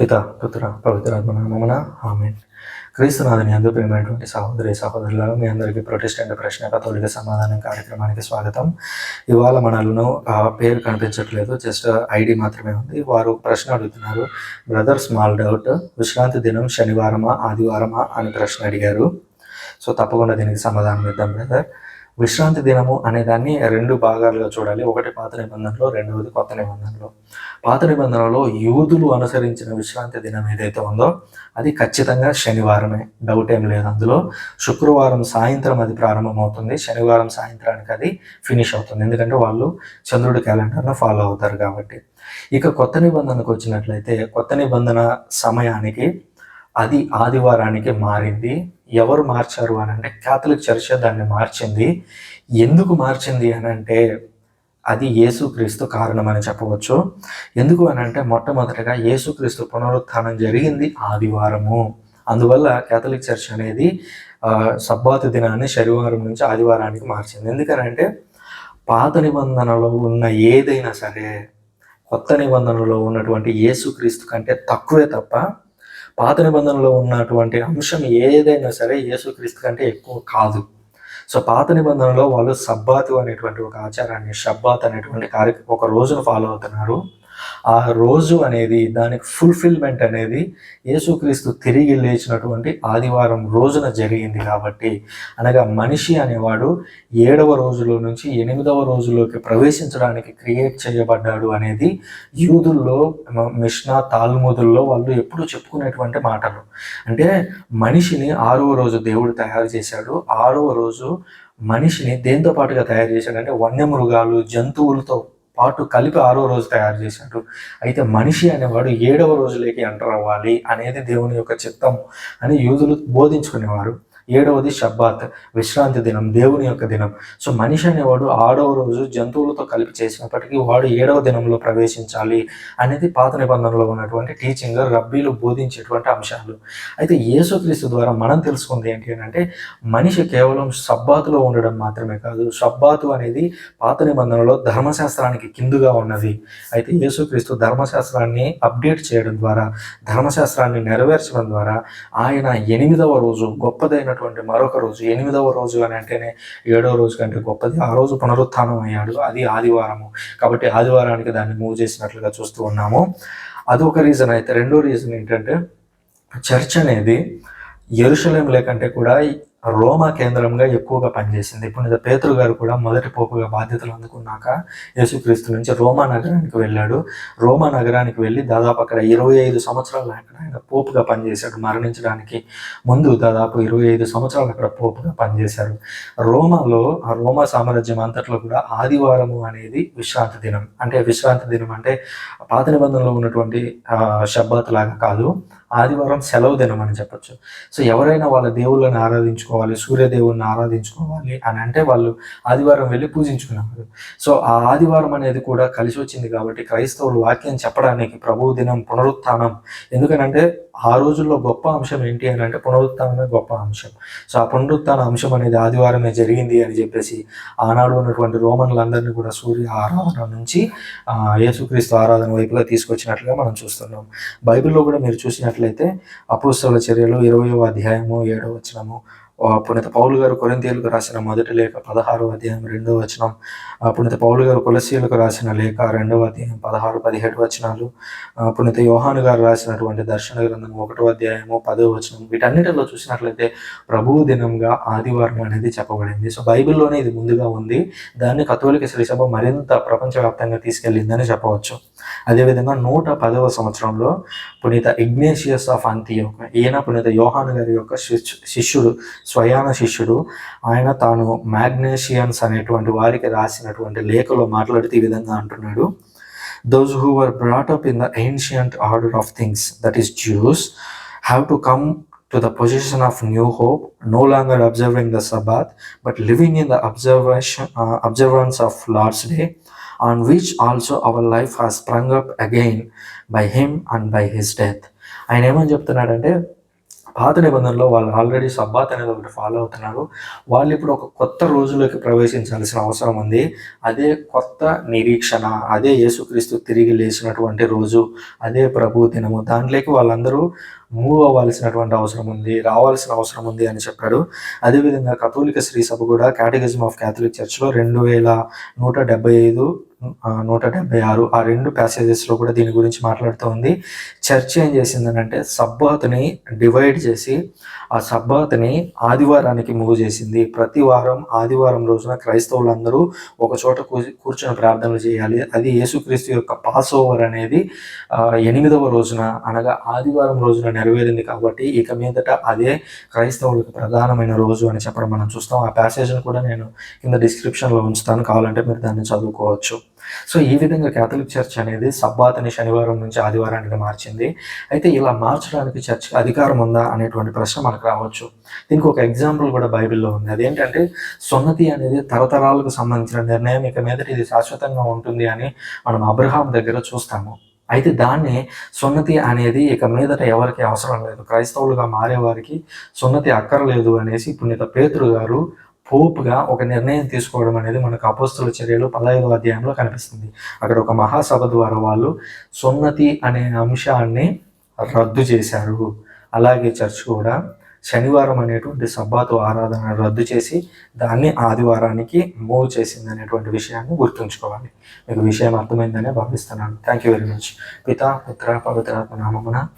పిత పుత్ర పవిత్రాత్మ నామమున ఆమె క్రీస్తునాథని అందు ప్రేమైనటువంటి సహోదరి సహోదరులను మీ అందరికీ ప్రొటెస్టెంట్ ప్రశ్న కథోలిక సమాధానం కార్యక్రమానికి స్వాగతం. ఇవాళ మనలను పేరు కనిపించట్లేదు జస్ట్ ఐడి మాత్రమే ఉంది. వారు ప్రశ్న అడుగుతున్నారు బ్రదర్ స్మాల్ డౌట్ విశ్రాంతి దినం శనివారమా ఆదివారమా? అని ప్రశ్న అడిగారు. సో తప్పకుండా దీనికి సమాధానం ఇద్దాం బ్రదర్ విశ్రాంతి దినము అనే దాన్ని రెండు భాగాలుగా చూడాలి. ఒకటి పాత నిబంధనలో రెండవది కొత్త నిబంధనలో. పాత నిబంధనలో యూదులు అనుసరించిన విశ్రాంతి దినం ఏదైతే ఉందో అది ఖచ్చితంగా శనివారమే. డౌట్ ఏం లేదు అందులో. శుక్రవారం సాయంత్రం అది ప్రారంభమవుతుంది. శనివారం సాయంత్రానికి అది ఫినిష్ అవుతుంది. ఎందుకంటే వాళ్ళు చంద్రుడి క్యాలెండర్ను ఫాలో అవుతారు కాబట్టి. ఇక కొత్త నిబంధనకు వచ్చినట్లయితే కొత్త నిబంధన సమయానికి అది ఆదివారానికి మారింది. ఎవరు మార్చారు అని అంటే క్యాథలిక్ చర్చ్ దాన్ని మార్చింది. ఎందుకు మార్చింది అని అంటే అది యేసుక్రీస్తు కారణం అని చెప్పవచ్చు. ఎందుకు అని అంటే మొట్టమొదటిగా యేసుక్రీస్తు పునరుత్థానం జరిగింది ఆదివారము. అందువల్ల క్యాథలిక్ చర్చ్ అనేది ఆ, సబ్బాతు దినాన్ని శనివారం నుంచి ఆదివారానికి మార్చింది. ఎందుకనంటే పాత నిబంధనలో ఉన్న ఏదైనా సరే కొత్త నిబంధనలో ఉన్నటువంటి యేసుక్రీస్తు కంటే తక్కువే తప్ప పాత నిబంధనలో ఉన్నటువంటి అంశం ఏదైనా సరే యేసుక్రీస్తు కంటే ఎక్కువ కాదు. సో పాత నిబంధనలో వాళ్ళు సబ్బాతు అనేటువంటి ఒక ఆచారాన్ని షబ్బాత్ అనేటువంటి కార్య ఒక రోజును ఫాలో అవుతున్నారు. ఆ రోజు అనేది దానికి ఫుల్ఫిల్మెంట్ అనేది యేసుక్రీస్తు తిరిగి లేచినటువంటి ఆదివారం రోజున జరిగింది కాబట్టి అనగా మనిషి అనేవాడు ఏడవ రోజులో నుంచి ఎనిమిదవ రోజులోకి ప్రవేశించడానికి క్రియేట్ చేయబడ్డాడు అనేది యూదుల్లో మిష్నా తాల్ముదుల్లో వాళ్ళు ఎప్పుడూ చెప్పుకునేటువంటి మాటలు. అంటే మనిషిని ఆరవ రోజు దేవుడు తయారు చేశాడు. ఆరవ రోజు మనిషిని దేంతో పాటుగా తయారు చేశాడు అంటే వన్యమృగాలు జంతువులతో పాటు కలిపి ఆరో రోజు తయారు చేశాడు. అయితే మనిషి అనేవాడు ఏడవ రోజులోకి ఎంటర్ అవ్వాలి అనేది దేవుని యొక్క చిత్తం అని యూదులు బోధించుకునేవారు. ఏడవది షబ్బాత్ విశ్రాంతి దినం దేవుని యొక్క దినం. సో మనిషి అనేవాడు ఆడవ రోజు జంతువులతో కలిపి చేసినప్పటికీ వాడు ఏడవ దినంలో ప్రవేశించాలి అనేది పాత నిబంధనలో ఉన్నటువంటి టీచింగ్ రబ్బీలు బోధించేటువంటి అంశాలు. అయితే యేసుక్రీస్తు ద్వారా మనం తెలుసుకుంది ఏంటి అంటే మనిషి కేవలం సబ్బాతులో ఉండడం మాత్రమే కాదు సబ్బాతు అనేది పాత నిబంధనలో ధర్మశాస్త్రానికి కిందుగా ఉన్నది. అయితే యేసుక్రీస్తు ధర్మశాస్త్రాన్ని అప్డేట్ చేయడం ద్వారా ధర్మశాస్త్రాన్ని నెరవేర్చడం ద్వారా ఆయన ఎనిమిదవ రోజు గొప్పదైన గొప్పదైనటువంటి మరొక రోజు ఎనిమిదవ రోజు అని అంటేనే ఏడవ రోజు కంటే గొప్పది. ఆ రోజు పునరుత్థానం అయ్యాడు. అది ఆదివారము. కాబట్టి ఆదివారానికి దాన్ని మూవ్ చేసినట్లుగా చూస్తూ ఉన్నాము. అది ఒక రీజన్ అయితే. రెండో రీజన్ ఏంటంటే చర్చ్ అనేది ఎరుషలేం లేకంటే కూడా రోమా కేంద్రంగా ఎక్కువగా పనిచేసింది. పునీత పేతురు గారు కూడా మొదటి పోపుగా బాధ్యతలు అందుకున్నాక యేసుక్రీస్తు నుంచి రోమా నగరానికి వెళ్ళాడు. రోమా నగరానికి వెళ్ళి దాదాపు అక్కడ ఇరవై ఐదు సంవత్సరాలు అక్కడ ఆయన పోపుగా పనిచేశాడు. మరణించడానికి ముందు దాదాపు ఇరవై ఐదు సంవత్సరాలు అక్కడ పోపుగా పనిచేశారు. రోమాలో ఆ రోమా సామ్రాజ్యం అంతట్లో కూడా ఆదివారము అనేది విశ్రాంతి దినం. అంటే విశ్రాంతి దినం అంటే పాత నిబంధనలో ఉన్నటువంటి షబ్బాత్ లాగా కాదు. ఆదివారం సెలవు దినం అని చెప్పొచ్చు. సో ఎవరైనా వాళ్ళ దేవుళ్ళని ఆరాధించుకోవాలి సూర్యదేవుని ఆరాధించుకోవాలి అని అంటే వాళ్ళు ఆదివారం వెళ్ళి పూజించుకునేవారు. సో ఆ ఆదివారం అనేది కూడా కలిసి వచ్చింది కాబట్టి క్రైస్తవులు వాక్యం చెప్పడానికి ప్రభు దినం పునరుత్థానం. ఎందుకనంటే ఆ రోజుల్లో గొప్ప అంశం ఏంటి అని అంటే పునరుత్థానమే గొప్ప అంశం. సో ఆ పునరుత్థాన అంశం అనేది ఆదివారమే జరిగింది అని చెప్పేసి ఆనాడు ఉన్నటువంటి రోమన్లందరినీ కూడా సూర్య ఆరాధన నుంచి యేసుక్రీస్తు ఆరాధన వైపులో తీసుకొచ్చినట్లుగా మనం చూస్తున్నాం. బైబిల్లో కూడా మీరు చూసినట్లయితే అపోస్తల చర్యలు ఇరవయో అధ్యాయము ఏడో వచ్చినము పునీత పౌలు గారు కొరింతీయులకు రాసిన మొదటి లేఖ పదహారు అధ్యాయం రెండో వచనం. పుణిత పునీత పౌలు గారు కులసీలకు రాసిన లేఖ రెండవ అధ్యాయం పదహారు పదిహేడు వచనాలు. పుణిత పునీత యోహాను గారు రాసినటువంటి దర్శన గ్రంథం ఒకటో అధ్యాయము పదో వచనం. వీటన్నిటిలో చూసినట్లయితే ప్రభువు దినంగా ఆదివారం అనేది చెప్పబడింది. సో బైబిల్లోనే ఇది ముందుగా ఉంది. దాన్ని కథోలిక శ్రీసభ మరింత ప్రపంచవ్యాప్తంగా తీసుకెళ్ళిందని చెప్పవచ్చు. అదేవిధంగా నూట పదవ సంవత్సరంలో పునీత ఇగ్నేషియస్ ఆఫ్ అంతియోక ఈయన పునీత యోహాను గారి యొక్క శిష్యు- శిష్యుడు స్వయాన శిష్యుడు. ఆయన తాను మ్యాగ్నేషియన్స్ అనేటువంటి వారికి రాసినటువంటి లేఖలో మాట్లాడితే ఈ విధంగా అంటున్నాడు. Those who were brought up in the ancient order of things that is Jews have to come to the position of new hope no longer observing the Sabbath but living in the observation observance of Lord's day on which also our life has sprung up again by him and by his death ఆయన ఏమని చెప్తున్నాడంటే పాత నిబంధనలో వాళ్ళు already Sabbath అనేది ఒకటి follow అవుతున్నారు. వాళ్ళు ఇప్పుడు ఒక కొత్త రోజులోకి ప్రవేశించాల్సిన అవసరం ఉంది. అదే కొత్త నిరీక్షణ అదే యేసుక్రీస్తు తిరిగి లేచినటువంటి రోజు అదే ప్రభు దినము. దాంట్లోకి వాళ్ళందరూ మూవ్ అవ్వాల్సినటువంటి అవసరం ఉంది రావాల్సిన అవసరం ఉంది అని చెప్పాడు అదేవిధంగా కథోలిక శ్రీ సభ కూడా కేటగిజం ఆఫ్ క్యాథలిక్ చర్చ్లో రెండు వేల నూట డెబ్బై ఐదు నూట డెబ్బై ఆరు ఆ రెండు ప్యాసేజెస్లో కూడా దీని గురించి మాట్లాడుతూ ఉంది. చర్చ్ ఏం చేసిందనంటే సబ్బాత్ని డివైడ్ చేసి ఆ సబ్బాత్ని ఆదివారానికి మూవ్ చేసింది. ప్రతి వారం ఆదివారం రోజున క్రైస్తవులందరూ ఒక చోట కూర్చొని ప్రార్థనలు చేయాలి. అది యేసుక్రీస్తు యొక్క పాస్ ఓవర్ అనేది ఎనిమిదవ రోజున అనగా ఆదివారం రోజున నెరవేరింది కాబట్టి ఇక మీదట అదే క్రైస్తవులకు ప్రధానమైన రోజు అని చెప్పడం మనం చూస్తాం. ఆ ప్యాసేజ్ని కూడా నేను కింద డిస్క్రిప్షన్లో ఉంచుతాను. కావాలంటే మీరు దాన్ని చదువుకోవచ్చు. సో ఈ విధంగా కేథలిక్ చర్చ్ అనేది సబ్బాతని శనివారం నుంచి ఆదివారానికి మార్చింది. అయితే ఇలా మార్చడానికి చర్చ్కి అధికారం ఉందా అనేటువంటి ప్రశ్న మనకు రావచ్చు. దీనికి ఒక ఎగ్జాంపుల్ కూడా బైబిల్లో ఉంది. అదేంటంటే సున్నతి అనేది తరతరాలకు సంబంధించిన నిర్ణయం ఇక మీదట ఇది శాశ్వతంగా ఉంటుంది అని మనం అబ్రహాం దగ్గర చూస్తాము. అయితే దాన్ని సున్నతి అనేది ఇక మీదట ఎవరికి అవసరం లేదు. క్రైస్తవులుగా మారేవారికి సున్నతి అక్కర్లేదు అనేసి పుణ్యత పేతురు గారు పోపుగా ఒక నిర్ణయం తీసుకోవడం అనేది మనకు అపోస్తుల చర్యలు పదహైదో అధ్యాయంలో కనిపిస్తుంది. అక్కడ ఒక మహాసభ ద్వారా వాళ్ళు సున్నతి అనే అంశాన్ని రద్దు చేశారు. అలాగే చర్చ్ కూడా శనివారం అనేటువంటి సబ్బాతు ఆరాధన రద్దు చేసి దాన్ని ఆదివారానికి మూవ్ చేసింది అనేటువంటి విషయాన్ని గుర్తుంచుకోవాలి. మీకు విషయం అర్థమైందనే భావిస్తున్నాను. థ్యాంక్ యూ వెరీ మచ్ పిత పుత్ర పవిత్రాత్మ నామమున